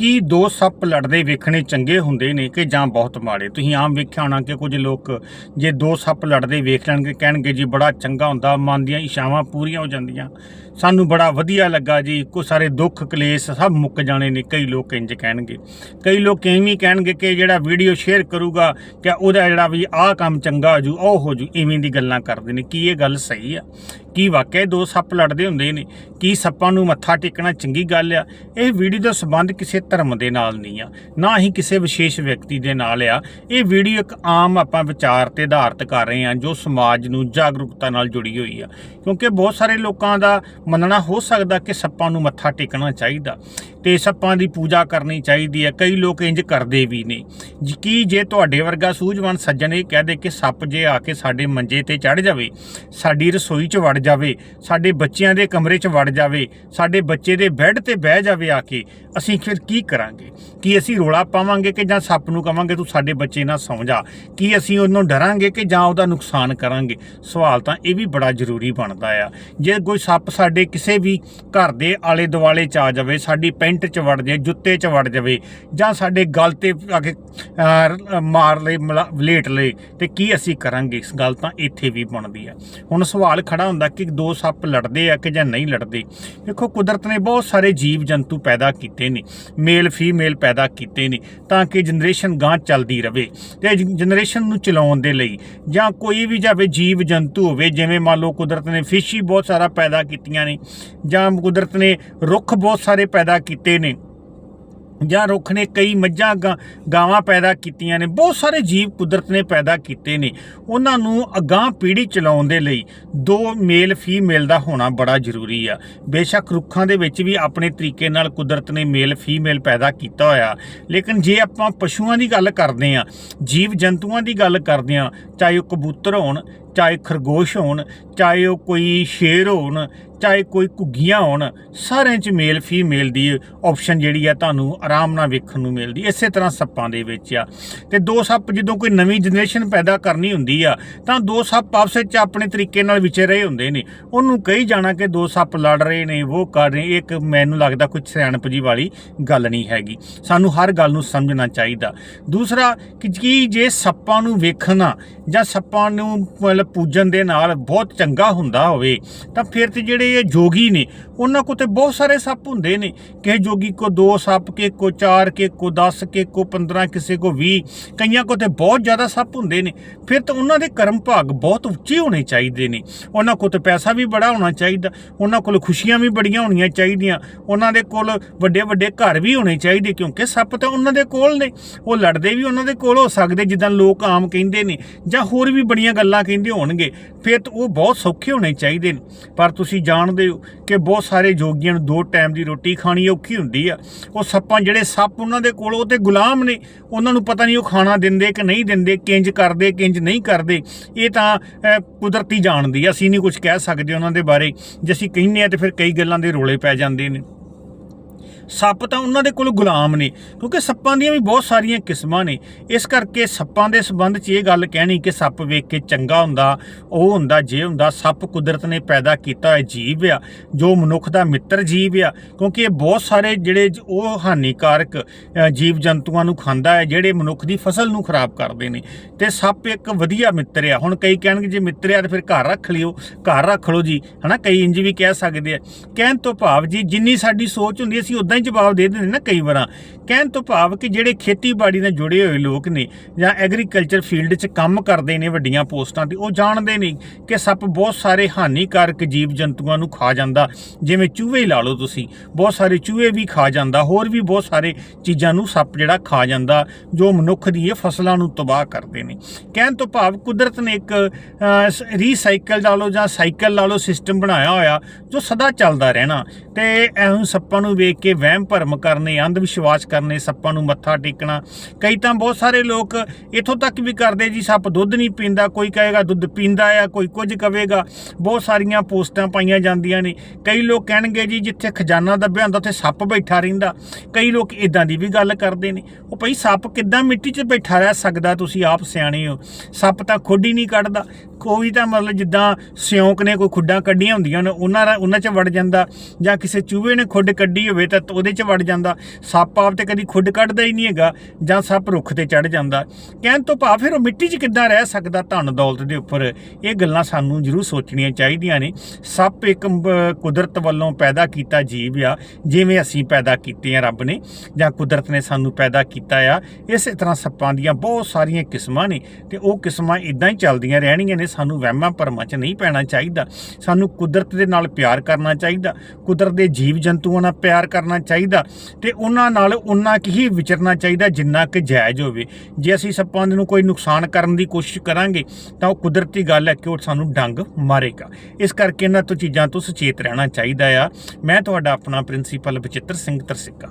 ਕੀ ਦੋ ਸੱਪ ਲੜਦੇ ਵੇਖਣੇ ਚੰਗੇ ਹੁੰਦੇ ਨੇ ਕਿ ਜਾਂ ਬਹੁਤ ਮਾੜੇ? ਤੁਸੀਂ ਆਮ ਵੇਖਿਆ ਹੋਣਾ ਕਿ ਕੁਝ ਲੋਕ ਜੇ ਦੋ ਸੱਪ ਲੜਦੇ ਵੇਖ ਲੈਣਗੇ, ਕਹਿਣਗੇ, ਜੀ, ਬੜਾ ਚੰਗਾ ਹੁੰਦਾ, ਮਨ ਦੀਆਂ ਇਸ਼ਾਵਾਂ ਪੂਰੀਆਂ ਹੋ ਜਾਂਦੀਆਂ। ਸਾਨੂੰ ਬੜਾ ਵਧੀਆ ਲੱਗਾ ਜੀ, ਕੋ ਸਾਰੇ ਦੁੱਖ, ਕਲੇਸ਼ ਸਭ ਮੁੱਕ ਜਾਣੇ ਨੇ, ਕਈ ਲੋਕ ਇੰਜ ਕਹਿਣਗੇ। ਕਈ ਲੋਕ ਐਵੇਂ ਕਹਿਣਗੇ ਕਿ ਜਿਹੜਾ ਵੀਡੀਓ ਸ਼ੇਅਰ ਕਰੂਗਾ ਕਿ ਉਹਦਾ ਜਿਹੜਾ ਵੀ ਆਹ ਕੰਮ ਚੰਗਾ ਹੋ ਜੂ, ਉਹ ਹੋ ਜੂ, ਇਵੇਂ ਦੀ ਗੱਲਾਂ ਕਰਦੇ ਨੇ। ਕੀ ਇਹ ਗੱਲ ਸਹੀ ਆ? ਕੀ ਵਾਕਿਆ ਇਹ ਦੋ ਸੱਪ ਲੜਦੇ ਹੁੰਦੇ ਨੇ? ਕੀ ਸੱਪਾਂ ਨੂੰ ਮੱਥਾ ਟੇਕਣਾ ਚੰਗੀ ਗੱਲ ਆ? ਇਹ ਵੀਡੀਓ ਦਾ ਸੰਬੰਧ ਕਿਸੇ ਧਰਮ ਦੇ ਨਾਲ ਨਹੀਂ ਆ, ਨਾ ਹੀ ਕਿਸੇ ਵਿਸ਼ੇਸ਼ ਵਿਅਕਤੀ ਦੇ ਨਾਲ ਆ। ਇਹ ਵੀਡੀਓ ਇੱਕ ਆਮ ਆਪਾਂ ਵਿਚਾਰ ਤੇ ਆਧਾਰਿਤ ਕਰ ਰਹੇ ਹਾਂ, ਜੋ ਸਮਾਜ ਨੂੰ ਜਾਗਰੂਕਤਾ ਨਾਲ ਜੁੜੀ ਹੋਈ ਆ। ਕਿਉਂਕਿ ਬਹੁਤ ਸਾਰੇ ਲੋਕਾਂ ਦਾ ਮੰਨਣਾ ਹੋ ਸਕਦਾ ਕਿ ਸੱਪਾਂ ਨੂੰ ਮੱਥਾ ਟੇਕਣਾ ਚਾਹੀਦਾ ਤੇ ਸੱਪਾਂ ਦੀ ਪੂਜਾ ਕਰਨੀ ਚਾਹੀਦੀ ਹੈ ਕਈ ਲੋਕ ਇੰਜ ਕਰਦੇ ਵੀ ਨੇ। ਕੀ ਜੇ ਤੁਹਾਡੇ ਵਰਗਾ ਸੂਝਵਾਨ ਸੱਜਣ ਇਹ ਕਹਦੇ ਕਿ ਸੱਪ ਜੇ ਆ ਕੇ ਸਾਡੇ ਮੰਜੇ ਤੇ ਚੜ ਜਾਵੇ, ਸਾਡੀ ਰਸੋਈ 'ਚ ਵੜ ਜਾਵੇ, ਸਾਡੇ ਬੱਚਿਆਂ ਦੇ ਕਮਰੇ 'ਚ ਵੜ ਜਾਵੇ, ਸਾਡੇ ਬੱਚੇ ਦੇ ਬੈੱਡ ਤੇ ਬਹਿ ਜਾਵੇ ਆ ਕੇ, ਅਸੀਂ ਫਿਰ ਕੀ ਕਰਾਂਗੇ? ਕੀ ਅਸੀਂ ਰੋਲਾ ਪਾਵਾਂਗੇ ਕਿ ਜਾਂ ਸੱਪ ਨੂੰ ਕਵਾਂਗੇ, ਤੂੰ ਸਾਡੇ ਬੱਚੇ ਨਾਲ ਸੌਂ ਜਾ। ਕੀ ਅਸੀਂ ਉਹਨੂੰ ਡਰਾਂਗੇ ਕਿ ਜਾਂ ਉਹਦਾ ਨੁਕਸਾਨ ਕਰਾਂਗੇ? ਸਵਾਲ ਤਾਂ ਇਹ ਵੀ ਬੜਾ ਜ਼ਰੂਰੀ ਬਣਦਾ ਆ। ਜੇ ਕੋਈ ਸੱਪ ਸਾਡੇ ਕਿਸੇ ਵੀ ਘਰ ਦੇ ਆਲੇ ਦੁਆਲੇ ਚ ਆ ਜਾਵੇ, ਸਾਡੀ ਪੈਂਟ ਚ ਵੜ ਜਾਵੇ ਜੁੱਤੇ ਚ ਵੜ ਜਾਵੇ, ਜਾਂ ਸਾਡੇ ਗਲ ਤੇ ਆ ਕੇ ਮਾਰ ਲਏ, ਮਲਾ- ਵਲੇਟ ਲਏ, ਤੇ ਕੀ ਅਸੀਂ ਕਰਾਂਗੇ? ਇਸ ਗੱਲ ਤਾਂ ਇੱਥੇ ਵੀ ਬਣਦੀ ਆ। ਹੁਣ ਸਵਾਲ ਖੜਾ ਹੁੰਦਾ ਕਿ ਦੋ ਸੱਪ ਲੜਦੇ ਆ ਕਿ ਜਾਂ ਨਹੀਂ ਲੜਦੇ। ਵੇਖੋ ਕੁਦਰਤ ਨੇ ਬਹੁਤ ਸਾਰੇ ਜੀਵ ਜੰਤੂ ਪੈਦਾ ਕੀਤੇ ਨੇ, ਮੇਲ, ਫੀਮੇਲ ਪੈਦਾ ਕੀਤੇ ਨੇ, ਤਾਂ ਕਿ ਜਨਰੇਸ਼ਨ ਗਾਂ ਚੱਲਦੀ ਰਹੇ ਤੇ ਜਨਰੇਸ਼ਨ ਨੂੰ ਚਲਾਉਣ ਦੇ ਲਈ ਜਾਂ ਕੋਈ ਵੀ ਜਾਵੇ ਜੀਵ ਜੰਤੂ ਹੋਵੇ, ਜਿਵੇਂ ਮੰਨ ਲਓ ਕੁਦਰਤ ਨੇ ਫਿਸ਼ ਹੀ ਬਹੁਤ ਸਾਰਾ ਪੈਦਾ ਕੀਤੀਆਂ ਨੇ ਜਾਂ ਕੁਦਰਤ ਨੇ ਰੁੱਖ ਬਹੁਤ ਸਾਰੇ ਪੈਦਾ ਕੀਤੇ ਨੇ ਜਾਂ ਰੁੱਖ ਨੇ ਕਈ ਮੱਝਾਂ ਗਾਂ- ਗਾਵਾਂ ਪੈਦਾ ਕੀਤੀਆਂ ਨੇ, ਬਹੁਤ ਸਾਰੇ ਜੀਵ ਕੁਦਰਤ ਨੇ ਪੈਦਾ ਕੀਤੇ ਨੇ। ਉਹਨਾਂ ਨੂੰ ਅਗਾਹ ਪੀੜ੍ਹੀ ਚਲਾਉਣ ਦੇ ਲਈ ਦੋ ਮੇਲ ਫੀਮੇਲ ਦਾ ਹੋਣਾ ਬੜਾ ਜ਼ਰੂਰੀ ਆ। ਬੇਸ਼ੱਕ ਰੁੱਖਾਂ ਦੇ ਵਿੱਚ ਵੀ ਆਪਣੇ ਤਰੀਕੇ ਨਾਲ ਕੁਦਰਤ ਨੇ ਮੇਲ ਫੀਮੇਲ ਪੈਦਾ ਕੀਤਾ ਹੋਇਆ। ਲੇਕਿਨ ਜੇ ਆਪਾਂ ਪਸ਼ੂਆਂ ਦੀ ਗੱਲ ਕਰਦੇ ਆ ਜੀਵ ਜੰਤੂਆਂ ਦੀ ਗੱਲ ਕਰਦੇ ਆ ਚਾਹੇ ਉਹ ਕਬੂਤਰ ਹੋਣ ਚਾਹੇ ਖਰਗੋਸ਼ ਹੋਣ, ਚਾਹੇ ਉਹ ਕੋਈ ਸ਼ੇਰ ਹੋਣ, ਚਾਹੇ ਕੋਈ ਘੁੱਗੀਆਂ ਹੋਣ, ਸਾਰਿਆਂ 'ਚ ਮੇਲ ਫੀਮੇਲ ਦੀ ਆਪਸ਼ਨ ਜਿਹੜੀ ਆ ਤੁਹਾਨੂੰ ਆਰਾਮ ਨਾਲ ਵੇਖਣ ਨੂੰ ਮਿਲਦੀ, ਇਸੇ ਤਰ੍ਹਾਂ ਸੱਪਾਂ ਦੇ ਵਿੱਚ ਆ। ਤੇ ਦੋ ਸੱਪ ਜਦੋਂ ਕੋਈ ਨਵੀਂ ਜਨਰੇਸ਼ਨ ਪੈਦਾ ਕਰਨੀ ਹੁੰਦੀ ਆ, ਤਾਂ ਦੋ ਸੱਪ ਆਪਸ ਵਿੱਚ ਆਪਣੇ ਤਰੀਕੇ ਨਾਲ ਵਿਚਰ ਰਹੇ ਹੁੰਦੇ ਨੇ। ਉਹਨੂੰ ਕਹੀ ਜਾਣਾ ਕਿ ਦੋ ਸੱਪ ਲੜ ਰਹੇ ਨੇ, ਉਹ ਕਰ ਰਹੇ ਇੱਕ ਮੈਨੂੰ ਲੱਗਦਾ ਕੁਝ ਸਿਆਣਪ ਜੀ ਵਾਲੀ ਗੱਲ ਨਹੀਂ ਹੈਗੀ। ਸਾਨੂੰ ਹਰ ਗੱਲ ਨੂੰ ਸਮਝਣਾ ਚਾਹੀਦਾ। ਦੂਸਰਾ, ਕਿ ਕੀ ਜੇ ਸੱਪਾਂ ਨੂੰ ਵੇਖਣਾ ਜਾਂ ਸੱਪਾਂ ਨੂੰ ਮਤਲਬ ਪੂਜਣ ਦੇ ਨਾਲ ਬਹੁਤ ਚੰਗਾ ਹੁੰਦਾ ਹੋਵੇ, ਤਾਂ ਫਿਰ ਤੇ ਜਿਹੜੇ ਇਹ ਜੋਗੀ ਨੇ, ਉਹਨਾਂ ਕੋਲ ਤੇ ਬਹੁਤ ਸਾਰੇ ਸੱਪ ਹੁੰਦੇ ਨੇ। ਕਿਸੇ ਜੋਗੀ ਕੋ ਦੋ ਸੱਪ ਕੇ ਕੋ ਚਾਰ ਕੇ ਕੋ 10 ਕੇ ਕੋ 15 ਕਿਸੇ ਕੋ 20 ਕਈਆਂ ਕੋ ਤੇ ਬਹੁਤ ਜ਼ਿਆਦਾ ਸੱਪ ਹੁੰਦੇ ਨੇ। ਫਿਰ ਤਾਂ ਉਹਨਾਂ ਦੇ ਕਰਮ ਭਾਗ ਬਹੁਤ ਉੱਚੇ ਹੋਣੇ ਚਾਹੀਦੇ ਨੇ। ਉਹਨਾਂ ਕੋਲ ਤੇ ਪੈਸਾ ਵੀ ਬੜਾ ਹੋਣਾ ਚਾਹੀਦਾ, ਉਹਨਾਂ ਕੋਲ ਖੁਸ਼ੀਆਂ ਵੀ ਬੜੀਆਂ ਹੋਣੀਆਂ ਚਾਹੀਦੀਆਂ, ਉਹਨਾਂ ਦੇ ਕੋਲ ਵੱਡੇ ਵੱਡੇ ਘਰ ਵੀ ਹੋਣੇ ਚਾਹੀਦੇ, ਕਿਉਂਕਿ ਸੱਪ ਤਾਂ ਉਹਨਾਂ ਦੇ ਕੋਲ ਨੇ। ਉਹ ਲੜਦੇ ਵੀ ਉਹਨਾਂ ਦੇ ਕੋਲ ਹੋ ਸਕਦੇ, ਜਿੱਦਾਂ ਲੋਕ ਆਮ ਕਹਿੰਦੇ ਨੇ, ਜਾਂ ਹੋਰ ਵੀ ਬੜੀਆਂ ਗੱਲਾਂ ਕਹਿੰਦੇ ਹੋਣਗੇ, ਫਿਰ ਉਹ ਬਹੁਤ ਸੌਖੇ ਹੋਣੇ ਚਾਹੀਦੇ ਨੇ। ਪਰ ਤੁਸੀਂ ਜਾਣਦੇ ਹੋ ਕਿ ਬਹੁਤ ਸਾਰੇ ਜੋਗੀਆਂ ਨੂੰ ਦੋ ਟਾਈਮ ਦੀ ਰੋਟੀ ਖਾਣੀ ਔਖੀ ਹੁੰਦੀ ਆ। ਉਹ ਸੱਪਾਂ ਜਿਹੜੇ ਸੱਪ ਉਹਨਾਂ ਦੇ ਕੋਲ, ਉਹ ਤੇ ਗੁਲਾਮ ਨੇ। ਉਹਨਾਂ ਨੂੰ ਪਤਾ ਨਹੀਂ ਉਹ ਖਾਣਾ ਦਿੰਦੇ ਕਿ ਨਹੀਂ ਦਿੰਦੇ, ਕਿੰਜ ਕਰਦੇ, ਕਿੰਜ ਨਹੀਂ ਕਰਦੇ। ਇਹ ਤਾਂ ਕੁਦਰਤੀ ਜਾਣਦੀ ਆ। ਅਸੀਂ ਨਹੀਂ ਕੁਝ ਕਹਿ ਸਕਦੇ ਉਹਨਾਂ ਦੇ ਬਾਰੇ। ਜੇ ਅਸੀਂ ਕਹਿੰਦੇ ਆ ਤੇ ਫਿਰ ਕਈ ਗੱਲਾਂ ਦੇ ਰੋਲੇ ਪੈ ਜਾਂਦੇ ਨੇ। ਸੱਪ ਤਾਂ ਉਹਨਾਂ ਦੇ ਕੋਲ ਗੁਲਾਮ ਨੇ, ਕਿਉਂਕਿ ਸੱਪਾਂ ਦੀਆਂ ਵੀ ਬਹੁਤ ਸਾਰੀਆਂ ਕਿਸਮਾਂ ਨੇ। ਇਸ ਕਰਕੇ ਸੱਪਾਂ ਦੇ ਸੰਬੰਧ 'ਚ ਇਹ ਗੱਲ ਕਹਿਣੀ ਕਿ ਸੱਪ ਵੇਖ ਕੇ ਚੰਗਾ ਹੁੰਦਾ, ਉਹ ਹੁੰਦਾ, ਜੇ ਹੁੰਦਾ, ਸੱਪ ਕੁਦਰਤ ਨੇ ਪੈਦਾ ਕੀਤਾ ਹੋਇਆ ਜੀਵ ਆ, ਜੋ ਮਨੁੱਖ ਦਾ ਮਿੱਤਰ ਜੀਵ ਆ, ਕਿਉਂਕਿ ਇਹ ਬਹੁਤ ਸਾਰੇ ਜਿਹੜੇ ਉਹ ਹਾਨੀਕਾਰਕ ਜੀਵ ਜੰਤੂਆਂ ਨੂੰ ਖਾਂਦਾ ਹੈ, ਜਿਹੜੇ ਮਨੁੱਖ ਦੀ ਫਸਲ ਨੂੰ ਖਰਾਬ ਕਰਦੇ ਨੇ। ਤੇ ਸੱਪ ਇੱਕ ਵਧੀਆ ਮਿੱਤਰ ਆ। ਹੁਣ ਕਈ ਕਹਿਣਗੇ, ਜੇ ਮਿੱਤਰ ਆ ਤਾਂ ਫਿਰ ਘਰ ਰੱਖ ਲਿਓ, ਘਰ ਰੱਖ ਲਓ ਜੀ। ਹਨਾ, ਕਈ ਇੰਜ ਵੀ ਕਹਿ ਸਕਦੇ ਆ। ਕਹਿਣ ਤੋਂ ਭਾਵ ਜੀ, ਜਿੰਨੀ ਸਾਡੀ ਸੋਚ ਹੁੰਦੀ ਅਸੀਂ ਉਦਾਂ ਹੀ ਜਵਾਬ ਦੇ ਦਿੰਦੇ ਨਾ ਕਈ ਵਾਰਾਂ। ਕਹਿਣ ਤੋਂ ਭਾਵ ਕਿ ਜਿਹੜੇ ਖੇਤੀਬਾੜੀ ਨਾਲ ਜੁੜੇ ਹੋਏ ਲੋਕ ਨੇ ਜਾਂ ਐਗਰੀਕਲਚਰ ਫੀਲਡ 'ਚ ਕੰਮ ਕਰਦੇ ਨੇ ਵੱਡੀਆਂ ਪੋਸਟਾਂ ਤੇ, ਉਹ ਜਾਣਦੇ ਨੇ ਕਿ ਸੱਪ ਬਹੁਤ ਸਾਰੇ ਹਾਨੀਕਾਰਕ ਜੀਵ ਜੰਤੂਆਂ ਨੂੰ ਖਾ ਜਾਂਦਾ। ਜਿਵੇਂ ਚੂਹੇ ਲਾ ਲਓ ਤੁਸੀਂ, ਬਹੁਤ ਸਾਰੇ ਚੂਹੇ ਵੀ ਖਾ ਜਾਂਦਾ, ਹੋਰ ਵੀ ਬਹੁਤ ਸਾਰੇ ਚੀਜ਼ਾਂ ਨੂੰ ਸੱਪ ਜਿਹੜਾ ਖਾ ਜਾਂਦਾ, ਜੋ ਮਨੁੱਖ ਦੀ ਇਹ ਫਸਲਾਂ ਨੂੰ ਤਬਾਹ ਕਰਦੇ ਨੇ। ਕਹਿਣ ਤੋਂ ਭਾਵ ਕੁਦਰਤ ਨੇ ਇੱਕ ਰੀਸਾਈਕਲ ਲਾ ਲਓ ਜਾਂ ਸਾਈਕਲ ਲਾ ਲਓ ਸਿਸਟਮ ਬਣਾਇਆ ਹੋਇਆ, ਜੋ ਸਦਾ ਚੱਲਦਾ ਰਹਿਣਾ। ਤੇ ਐਵੇਂ ਸੱਪਾਂ ਨੂੰ ਵੇਖ ਕੇ ਵਹਿਮ ਭਰਮ ਕਰਨੇ ਅੰਧ ਵਿਸ਼ਵਾਸ ਕਰਨੇ, ਸੱਪਾਂ ਨੂੰ ਮੱਥਾ ਟੇਕਣਾ। ਕਈ ਤਾਂ ਬਹੁਤ ਸਾਰੇ ਲੋਕ ਇਥੋਂ ਤੱਕ ਵੀ ਕਰਦੇ ਜੀ, ਸੱਪ ਦੁੱਧ ਨਹੀਂ ਪੀਂਦਾ, ਕੋਈ ਕਹੇਗਾ ਦੁੱਧ ਪੀਂਦਾ ਆ, ਕੋਈ ਕੁਝ ਕਵੇਗਾ। ਬਹੁਤ ਸਾਰੀਆਂ ਪੋਸਟਾਂ ਪਾਈਆਂ ਜਾਂਦੀਆਂ ਨੇ। ਕਈ ਲੋਕ ਕਹਿਣਗੇ ਜੀ, ਜਿੱਥੇ ਖਜ਼ਾਨਾ ਦੱਬਿਆ ਹੁੰਦਾ, ਉੱਥੇ ਸੱਪ ਬੈਠਾ ਰਹਿੰਦਾ। ਕਈ ਲੋਕ ਇਦਾਂ ਦੀ ਵੀ ਗੱਲ ਕਰਦੇ ਨੇ। ਉਹ ਭਈ ਸੱਪ ਕਿੱਦਾਂ ਮਿੱਟੀ 'ਚ ਬੈਠਾ ਰਹਿ ਸਕਦਾ, ਤੁਸੀਂ ਆਪ ਸਿਆਣੇ ਹੋ। ਸੱਪ ਤਾਂ ਖੁੱਡ ਹੀ ਨਹੀਂ ਕੱਢਦਾ। ਕੋਈ ਤਾਂ ਮਤਲਬ ਜਿੱਦਾਂ ਸਿਉਂਕ ਨੇ, ਕੋਈ ਖੁੱਡਾਂ ਕੱਢੀਆਂ ਹੁੰਦੀਆਂ ਨੇ, ਉਹਨਾਂ ਦਾ- ਉਹਨਾਂ 'ਚ ਵੜ ਜਾਂਦਾ। ਜਾਂ ਕਿਸੇ ਚੂਹੇ ਨੇ ਖੁੱਡ ਕੱਢੀ ਹੋਵੇ ਤਾਂ ਉਹਦੇ 'ਚ ਵੜ ਜਾਂਦਾ, ਸੱਪ ਆਪ ਤੇ ਕਦੀ ਖੁੱਡ ਕੱਢਦਾ ਹੀ ਨਹੀਂ ਹੈਗਾ ਜਾਂ ਸੱਪ ਰੁੱਖ ਤੇ ਚੜ ਜਾਂਦਾ। ਕਹਿਣ ਤੋਂ ਭਾਵ ਫਿਰ ਉਹ ਮਿੱਟੀ 'ਚ ਕਿੱਦਾਂ ਰਹਿ ਸਕਦਾ ਧਨ ਦੌਲਤ ਦੇ ਉੱਪਰ? ਇਹ ਗੱਲਾਂ ਸਾਨੂੰ ਜ਼ਰੂਰ ਸੋਚਣੀਆਂ ਚਾਹੀਦੀਆਂ ਨੇ। ਸੱਪ ਇੱਕ ਕੁਦਰਤ ਵੱਲੋਂ ਪੈਦਾ ਕੀਤਾ ਜੀਵ ਆ, ਜਿਵੇਂ ਅਸੀਂ ਪੈਦਾ ਕੀਤੇ ਆ ਰੱਬ ਨੇ, ਜਾਂ ਕੁਦਰਤ ਨੇ ਸਾਨੂੰ ਪੈਦਾ ਕੀਤਾ ਆ। ਇਸੇ ਤਰ੍ਹਾਂ ਸੱਪਾਂ ਦੀਆਂ ਬਹੁਤ ਸਾਰੀਆਂ ਕਿਸਮਾਂ ਨੇ ਤੇ ਉਹ ਕਿਸਮਾਂ ਇਦਾਂ ਹੀ ਚੱਲਦੀਆਂ ਰਹਿਣੀਆਂ ਨੇ, ਸਾਨੂੰ ਵਹਿਮਾਂ ਭਰਮਾਂ 'ਚ ਨਹੀਂ ਪੈਣਾ ਚਾਹੀਦਾ। ਸਾਨੂੰ ਕੁਦਰਤ ਦੇ ਨਾਲ ਪਿਆਰ ਕਰਨਾ ਚਾਹੀਦਾ। ਕੁਦਰਤ ਦੇ ਜੀਵ ਜੰਤੂਆਂ ਨਾਲ ਪਿਆਰ ਕਰਨਾ ਚਾਹੀਦਾ ਤੇ ਉਹਨਾਂ ਨਾਲ ਉਨਾ ਕੁ ਹੀ ਵਿਚਰਨਾ ਚਾਹੀਦਾ ਜਿੰਨਾ ਕਿ ਜਾਇਜ਼ ਹੋਵੇ। ਜੇ ਅਸੀਂ ਸੱਪਾਂ ਨੂੰ ਕੋਈ ਨੁਕਸਾਨ ਕਰਨ ਦੀ ਕੋਸ਼ਿਸ਼ ਕਰਾਂਗੇ, ਤਾਂ ਉਹ ਕੁਦਰਤੀ ਗੱਲ ਹੈ ਕਿ ਉਹ ਸਾਨੂੰ ਡੰਗ ਮਾਰੇਗਾ। ਇਸ ਕਰਕੇ ਇਹਨਾਂ ਤੋਂ ਚੀਜ਼ਾਂ ਤੋਂ ਸੁਚੇਤ ਰਹਿਣਾ ਚਾਹੀਦਾ ਆ। ਮੈਂ ਤੁਹਾਡਾ ਆਪਣਾ ਪ੍ਰਿੰਸੀਪਲ ਬਚਿੱਤਰ ਸਿੰਘ ਤਰਸਿੱਕਾ।